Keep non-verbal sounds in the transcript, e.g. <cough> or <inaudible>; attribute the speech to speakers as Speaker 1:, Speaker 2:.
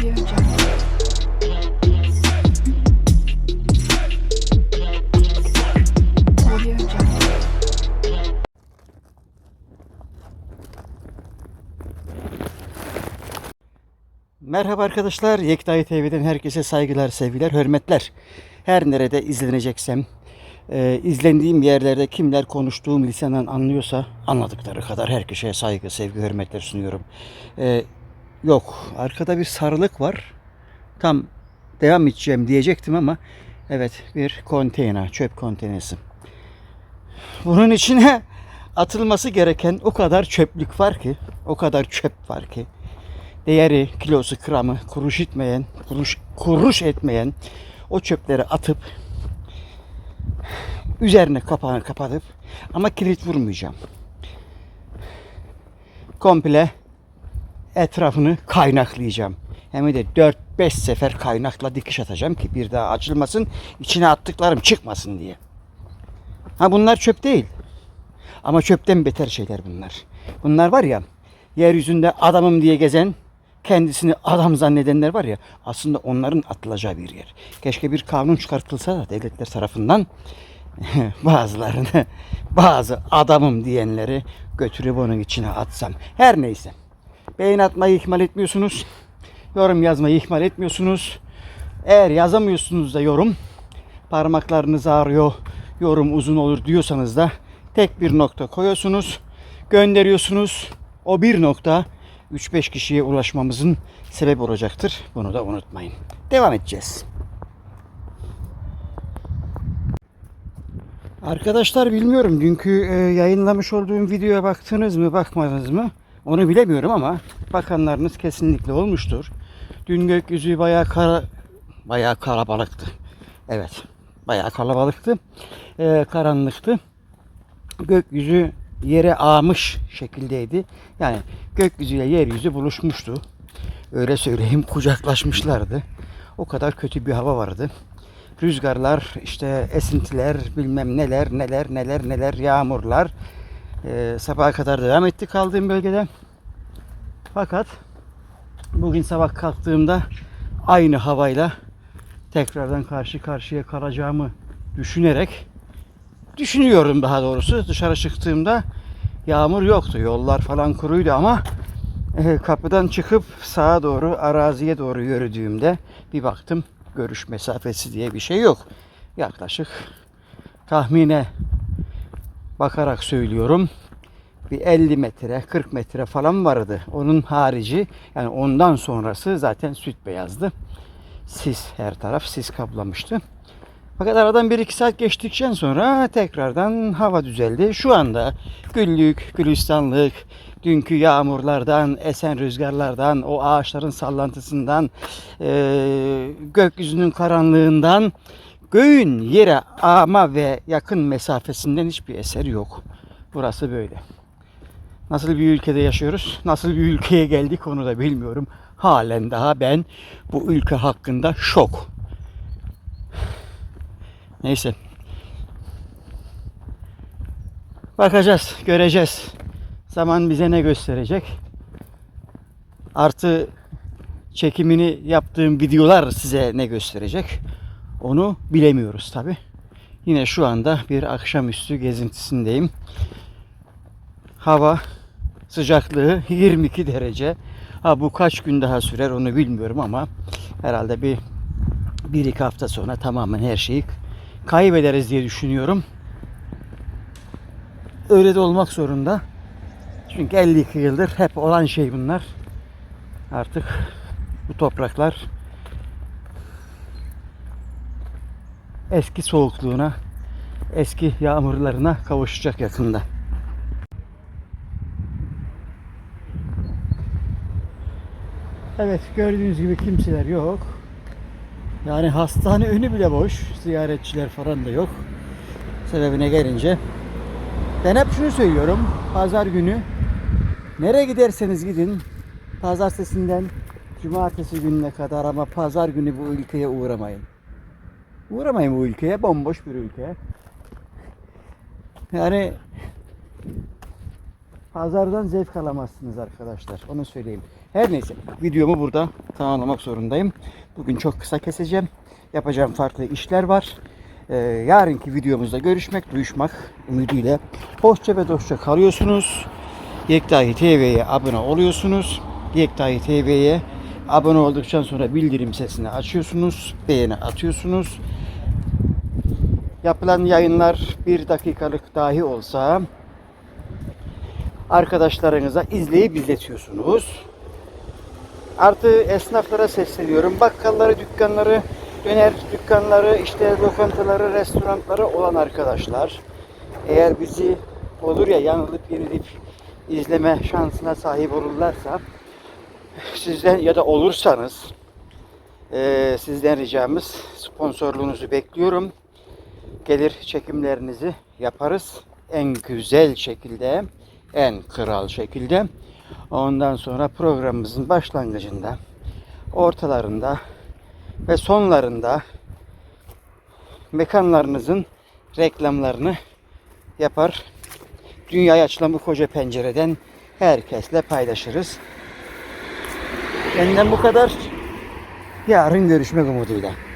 Speaker 1: Merhaba arkadaşlar. Yekta TV'den herkese saygılar, sevgiler, hürmetler. Her nerede izleneceksem, e, izlendiğim yerlerde kimler konuştuğum lisandan anlıyorsa anladıkları kadar herkese saygı, sevgi, hürmetler sunuyorum. E, yok, arkada bir sarılık var. Tam devam edeceğim diyecektim ama evet bir konteyner, çöp konteyneri. Bunun içine atılması gereken o kadar çöplük var ki, o kadar çöp var ki değeri, kilosu, gramı kuruş etmeyen, kuruş, kuruş etmeyen o çöpleri atıp üzerine kapağını kapatıp ama kilit vurmayacağım. Komple etrafını kaynaklayacağım. Hem de 4-5 sefer kaynakla dikiş atacağım ki bir daha açılmasın, içine attıklarım çıkmasın diye. Ha bunlar çöp değil. Ama çöpten beter şeyler bunlar. Bunlar var ya yeryüzünde adamım diye gezen kendisini adam zannedenler var ya aslında onların atılacağı bir yer. Keşke bir kanun çıkartılsa da devletler tarafından <laughs> bazılarını bazı adamım diyenleri götürüp onun içine atsam. Her neyse. Beğen atmayı ihmal etmiyorsunuz. Yorum yazmayı ihmal etmiyorsunuz. Eğer yazamıyorsunuz da yorum parmaklarınız ağrıyor, yorum uzun olur diyorsanız da tek bir nokta koyuyorsunuz, gönderiyorsunuz. O bir nokta 3-5 kişiye ulaşmamızın sebep olacaktır. Bunu da unutmayın. Devam edeceğiz. Arkadaşlar bilmiyorum dünkü e, yayınlamış olduğum videoya baktınız mı bakmadınız mı onu bilemiyorum ama bakanlarınız kesinlikle olmuştur. Dün gökyüzü bayağı kara, bayağı kalabalıktı. Evet bayağı kalabalıktı. E, karanlıktı. Gökyüzü yere ağmış şekildeydi. Yani gökyüzüyle yeryüzü buluşmuştu. Öyle söyleyeyim kucaklaşmışlardı. O kadar kötü bir hava vardı. Rüzgarlar, işte esintiler, bilmem neler, neler, neler, neler, yağmurlar. Ee, sabaha kadar devam etti kaldığım bölgede. Fakat bugün sabah kalktığımda aynı havayla tekrardan karşı karşıya kalacağımı düşünerek düşünüyorum daha doğrusu. Dışarı çıktığımda yağmur yoktu. Yollar falan kuruydu ama e, kapıdan çıkıp sağa doğru araziye doğru yürüdüğümde bir baktım görüş mesafesi diye bir şey yok. Yaklaşık tahmine bakarak söylüyorum bir 50 metre 40 metre falan vardı. Onun harici yani ondan sonrası zaten süt beyazdı. Sis her taraf sis kaplamıştı. Fakat aradan 1-2 saat geçtikten sonra tekrardan hava düzeldi. Şu anda güllük, gülistanlık, dünkü yağmurlardan, esen rüzgarlardan, o ağaçların sallantısından, gökyüzünün karanlığından, göğün yere ama ve yakın mesafesinden hiçbir eser yok. Burası böyle. Nasıl bir ülkede yaşıyoruz? Nasıl bir ülkeye geldik onu da bilmiyorum. Halen daha ben bu ülke hakkında şok. Neyse. Bakacağız, göreceğiz. Zaman bize ne gösterecek? Artı çekimini yaptığım videolar size ne gösterecek? Onu bilemiyoruz tabi. Yine şu anda bir akşamüstü gezintisindeyim. Hava sıcaklığı 22 derece. Ha bu kaç gün daha sürer onu bilmiyorum ama herhalde bir bir iki hafta sonra tamamen her şeyi kaybederiz diye düşünüyorum. Öyle de olmak zorunda. Çünkü 52 yıldır hep olan şey bunlar. Artık bu topraklar eski soğukluğuna, eski yağmurlarına kavuşacak yakında. Evet gördüğünüz gibi kimseler yok. Yani hastane önü bile boş. Ziyaretçiler falan da yok. Sebebine gelince. Ben hep şunu söylüyorum. Pazar günü nereye giderseniz gidin. Pazartesinden cumartesi gününe kadar ama pazar günü bu ülkeye uğramayın. Uğramayın bu ülkeye. Bomboş bir ülke. Yani pazardan zevk alamazsınız arkadaşlar. Onu söyleyeyim. Her neyse videomu burada tamamlamak zorundayım. Bugün çok kısa keseceğim. Yapacağım farklı işler var. Ee, yarınki videomuzda görüşmek, duyuşmak ümidiyle. Hoşça ve dostça kalıyorsunuz. Yektahi TV'ye abone oluyorsunuz. Yektahi TV'ye abone olduktan sonra bildirim sesini açıyorsunuz. Beğeni atıyorsunuz. Yapılan yayınlar bir dakikalık dahi olsa arkadaşlarınıza izleyip izletiyorsunuz. Artı esnaflara sesleniyorum. Bakkalları, dükkanları, döner dükkanları, işte lokantaları, restoranları olan arkadaşlar. Eğer bizi olur ya yanılıp yenilip izleme şansına sahip olurlarsa sizden ya da olursanız eee, sizden ricamız sponsorluğunuzu bekliyorum. Gelir çekimlerinizi yaparız. En güzel şekilde, en kral şekilde. Ondan sonra programımızın başlangıcında, ortalarında ve sonlarında mekanlarınızın reklamlarını yapar. Dünyaya açılan bu koca pencereden herkesle paylaşırız. Benden bu kadar. Yarın görüşmek umuduyla.